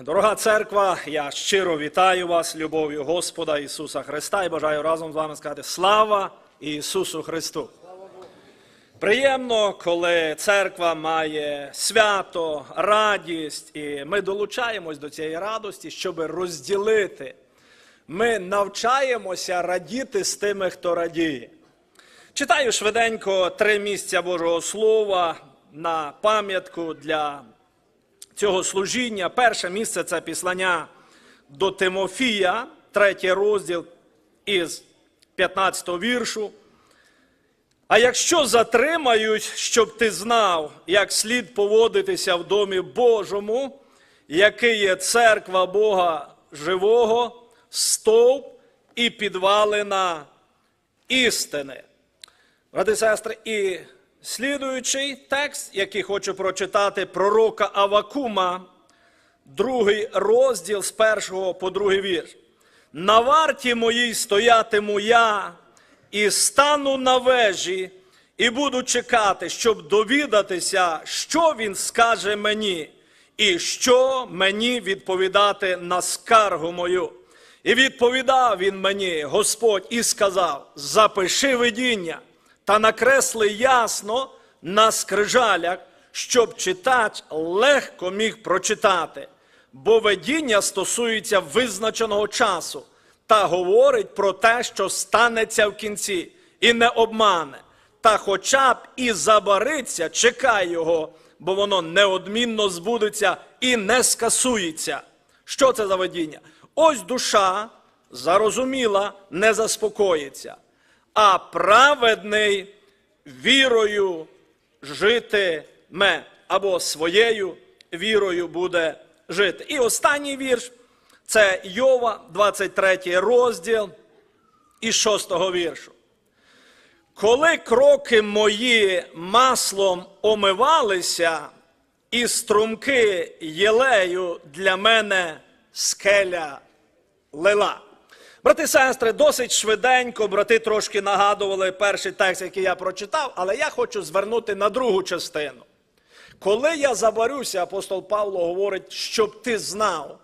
Дорога церква, я щиро вітаю вас любов'ю Господа Ісуса Христа і бажаю разом з вами сказати слава Ісусу Христу. Приємно, коли церква має свято, радість, і ми долучаємось до цієї радості, щоб розділити. Ми навчаємося радіти з тими, хто радіє. Читаю швиденько три місця Божого Слова на пам'ятку для цього служіння. Перше місце це післання до Тимофія, третій розділ із 15 віршу. А якщо затримають, щоб ти знав, як слід поводитися в домі Божому, який є церква Бога живого, стовп і підвалина істини. Брати сестри, і слідуючий текст, який хочу прочитати, пророка Авакума, другий розділ з першого по другий вірш. На варті моїй стоятиму я, і стану на вежі, і буду чекати, щоб довідатися, що він скаже мені, і що мені відповідати на скаргу мою. І відповідав він мені, Господь, і сказав: запиши видіння та накресли ясно на скрижалях, щоб читач легко міг прочитати, бо видіння стосується визначеного часу та говорить про те, що станеться в кінці, і не обмане. Та хоча б і забариться, чекай його, бо воно неодмінно збудеться і не скасується. Що це за видіння? Ось душа зарозуміла, не заспокоїться, а праведний вірою житиме, або своєю вірою буде жити. І останній вірш це Йова, 23 розділ і 6 віршу. Коли кроки мої маслом омивалися, і струмки єлею для мене скеля лила. Брати і сестри, досить швиденько, брати трошки нагадували перший текст, який я прочитав, але я хочу звернути на другу частину. Коли я забарюся, апостол Павло говорить, щоб ти знав,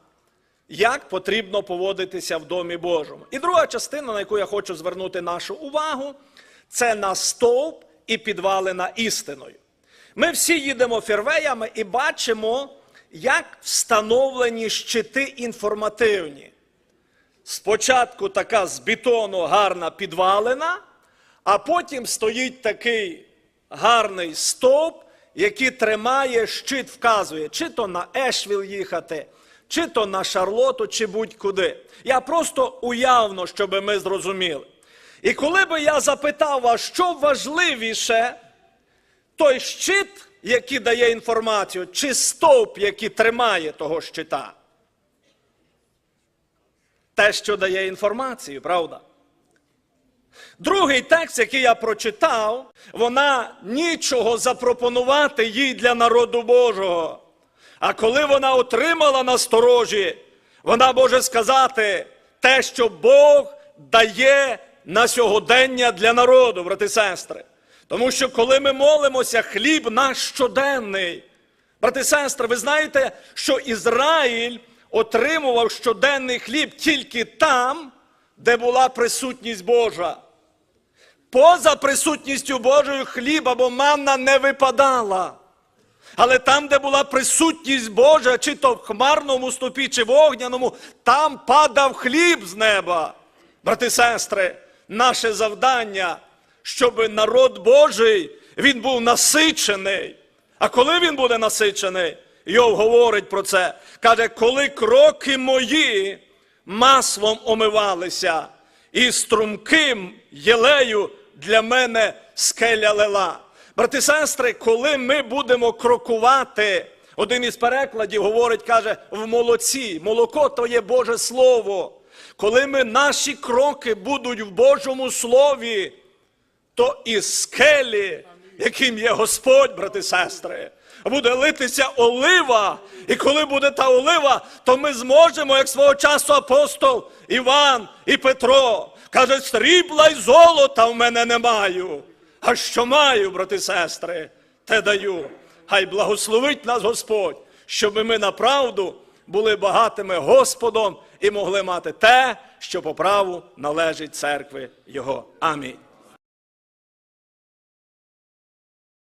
як потрібно поводитися в домі Божому. І друга частина, на яку я хочу звернути нашу увагу, це на стовп і підвалина істиною. Ми всі їдемо фірвеями і бачимо, як встановлені щити інформативні. Спочатку така з бетону гарна підвалина, а потім стоїть такий гарний стовп, який тримає щит, вказує, чи то на Ешвіл їхати, чи то на Шарлоту, чи будь-куди. Я просто уявно, щоб ми зрозуміли. І коли би я запитав вас, що важливіше, той щит, який дає інформацію, чи стовп, який тримає того щита? Те, що дає інформацію, правда? Другий текст, який я прочитав, вона нічого запропонувати їй для народу Божого. А коли вона отримала насторожі, вона може сказати те, що Бог дає на сьогодення для народу, брати і сестри. Тому що коли ми молимося, хліб наш щоденний. Брати і сестри, ви знаєте, що Ізраїль отримував щоденний хліб тільки там, де була присутність Божа. Поза присутністю Божою хліб або манна не випадала. Але там, де була присутність Божа, чи то в хмарному ступі, чи в огняному, там падав хліб з неба. Брати і сестри, наше завдання, щоб народ Божий він був насичений. А коли він буде насичений, Йов говорить про це. Каже, коли кроки мої маслом омивалися, і струмким єлею для мене скеля лила. Брати сестри, коли ми будемо крокувати, один із перекладів говорить, каже, в молоці. Молоко то є Боже Слово. Коли ми наші кроки будуть в Божому Слові, то із скелі, яким є Господь, брати сестри, буде литися олива. І коли буде та олива, то ми зможемо, як свого часу апостол Іван і Петро, каже, срібла й золота в мене не маю. А що маю, брати і сестри, те даю. Хай благословить нас Господь, щоб ми на правду були багатими Господом і могли мати те, що по праву належить церкви Його. Амінь.